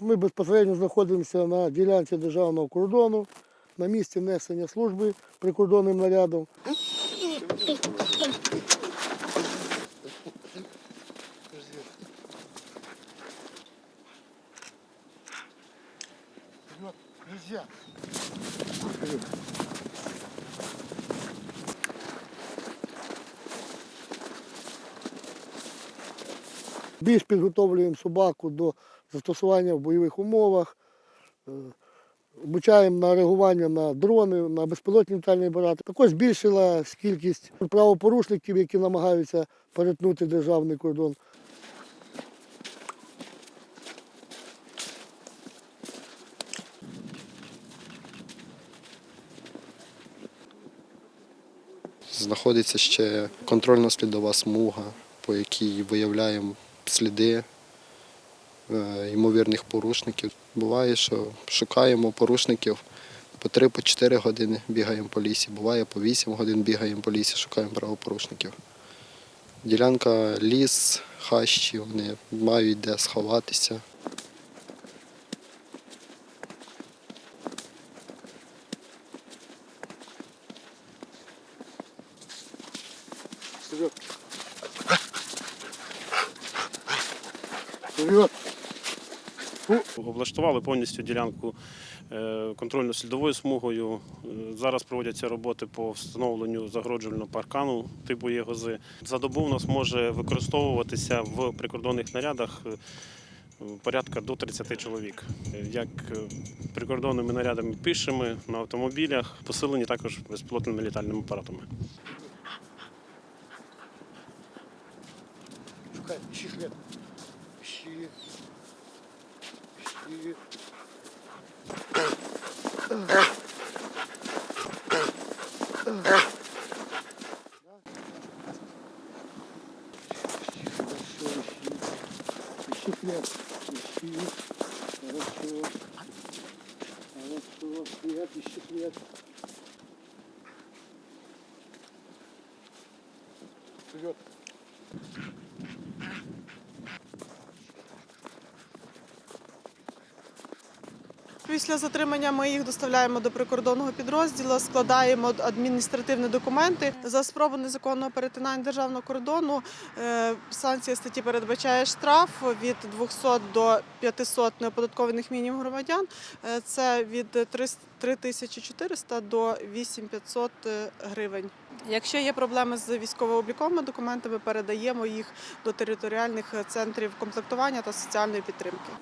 Ми безпосередньо знаходимося на ділянці державного кордону, на місці несення служби прикордонним нарядом. Більш підготовлюємо собаку до застосування в бойових умовах, е, обучаємо на реагування на дрони, на безпілотні літальні апарати. Також збільшилась кількість правопорушників, які намагаються перетнути державний кордон. Знаходиться ще контрольно-слідова смуга, по якій виявляємо сліди ймовірних порушників. Буває, що шукаємо порушників по 3-4 години бігаємо по лісі, буває по 8 годин бігаємо по лісі, шукаємо правопорушників. Ділянка ліс, хащі, вони мають де сховатися. Вперед! Облаштували повністю ділянку е, контрольно-слідовою смугою. Е, Зараз проводяться роботи по встановленню загороджувального паркану типу ЄГОЗи. За добу у нас може використовуватися в прикордонних нарядах е, порядка до 30 чоловік. Як прикордонними нарядами пішими на автомобілях, посилені також безпілотними літальними апаратами. Шукай, И... Ищи хлеб, ищи, хорошо, хорошо, хлеб, ищи хлеб. Вперед. Після затримання ми їх доставляємо до прикордонного підрозділу, складаємо адміністративні документи за спробу незаконного перетинання державного кордону. е, Санкція статті передбачає штраф від 200 до 500 неоподаткованих мінімум громадян. Е, Це від 3400 до 8500 гривень. Якщо є проблеми з військово-обліковими документами, передаємо їх до територіальних центрів комплектування та соціальної підтримки.